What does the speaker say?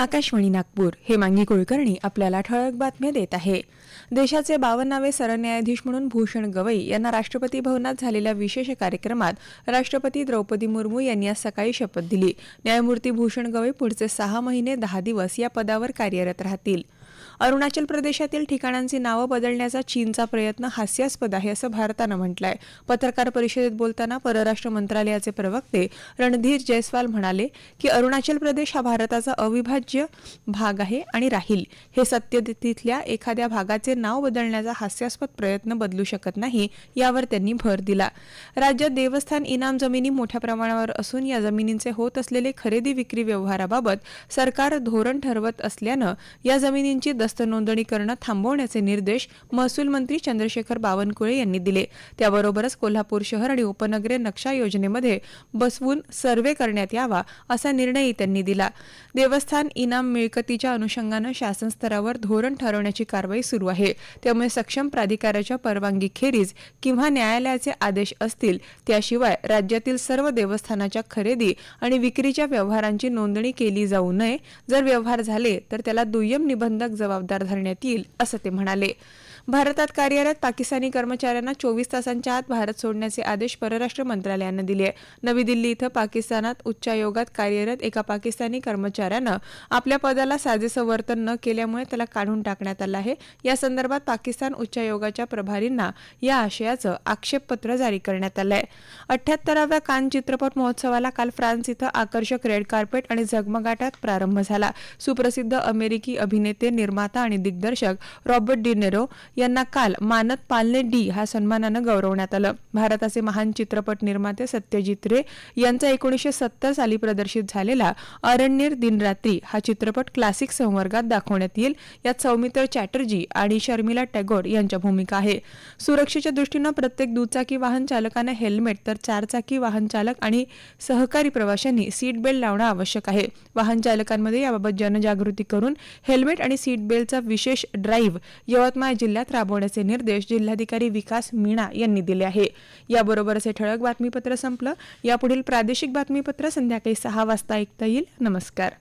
आकाशवाणी नागपूर हेमांगी कुलकर्णी आपल्याला ठळक बातम्या देत आहे. देशाचे बावन्नावे सरन्यायाधीश म्हणून भूषण गवई यांना राष्ट्रपती भवनात झालेल्या विशेष कार्यक्रमात राष्ट्रपती द्रौपदी मुर्मू यांनी आज सकाळी शपथ दिली. न्यायमूर्ती भूषण गवई पुढचे सहा महिने दहा दिवस या पदावर कार्यरत राहतील. अरुणाचल प्रदेशातील ठिकाणांची नावं बदलण्याचा चीनचा प्रयत्न हास्यास्पद आहे असं भारतानं म्हटलंय. पत्रकार परिषदेत बोलताना परराष्ट्र मंत्रालयाचे प्रवक्ते रणधीर जयस्वाल म्हणाले की अरुणाचल प्रदेश हा भारताचा अविभाज्य भाग आहे आणि राहील. हे सत्य तिथल्या एखाद्या भागाचे नाव बदलण्याचा हास्यास्पद प्रयत्न बदलू शकत नाही यावर त्यांनी भर दिला. राज्यात देवस्थान इनाम जमिनी मोठ्या प्रमाणावर असून या जमिनींचे होत असलेले खरेदी विक्री व्यवहाराबाबत सरकार धोरण ठरवत असल्यानं या जमिनींची जास्त नोंदणी करणं थांबवण्याचे निर्देश महसूल मंत्री चंद्रशेखर बावनकुळे यांनी दिले. त्याबरोबरच कोल्हापूर शहर आणि उपनगरे नक्षा योजनेमध्ये बसवून सर्व्हे करण्यात यावा असा निर्णयही त्यांनी दिला. देवस्थान इनाम मिळकतीच्या अनुषंगानं शासन स्तरावर धोरण ठरवण्याची कारवाई सुरू आहे. त्यामुळे सक्षम प्राधिकाराच्या परवानगीखेरीज किंवा न्यायालयाचे आदेश असतील त्याशिवाय राज्यातील सर्व देवस्थानाच्या खरेदी आणि विक्रीच्या व्यवहारांची नोंदणी केली जाऊ नये. जर व्यवहार झाले तर त्याला दुय्यम निबंधक जबाबदार धरण्यात येईल असं ते म्हणाले. भारतात कार्यरत पाकिस्तानी कर्मचाऱ्यांना चोवीस तासांच्या आत भारत सोडण्याचे आदेश परराष्ट्र मंत्रालयानं दिले आहे. नवी दिल्ली इथं पाकिस्तानात उच्चायोगात कार्यरत एका पाकिस्तानी कर्मचाऱ्यानं आपल्या पदाला साजेसं वर्तन न केल्यामुळे त्याला काढून टाकण्यात आलं आहे. या संदर्भात पाकिस्तान उच्चायोगाच्या प्रभारींना या आशयाचं आक्षेपपत्र जारी करण्यात आलं आहे. अठ्याहत्तराव्या कान चित्रपट महोत्सवाला काल फ्रान्स इथं आकर्षक रेड कार्पेट आणि झगमगाटात प्रारंभ झाला. सुप्रसिद्ध अमेरिकी अभिनेते निर्माता आणि दिग्दर्शक रॉबर्ट डिनेरो यांना काल मानद पालने डी हा सन्मानानं गौरवण्यात आलं. भारताचे महान चित्रपट निर्माते सत्यजित रे यांचा एकोणीसशे सत्तर साली प्रदर्शित झालेला अरण्येर दिनरात्री हा चित्रपट क्लासिक संवर्गात दाखवण्यात येईल यात सौमित्र चॅटर्जी आणि शर्मिला टॅगोर यांच्या भूमिका आहे. सुरक्षेच्या दृष्टीनं प्रत्येक दुचाकी वाहन चालकानं हेल्मेट तर चारचाकी वाहन चालक आणि सहकारी प्रवाशांनी सीट बेल्ट लावणं आवश्यक आहे. वाहन चालकांमध्ये याबाबत जनजागृती करून हेल्मेट आणि सीट बेल्टचा विशेष ड्राईव्ह यवतमाळ जिल्ह्यात राबवण्याचे निर्देश जिल्हाधिकारी विकास मीणा यांनी दिले आहे. याबरोबरच हे ठळक बातमीपत्र संपलं. यापुढील प्रादेशिक बातमीपत्र संध्याकाळी सहा वाजता ऐकता येईल. नमस्कार.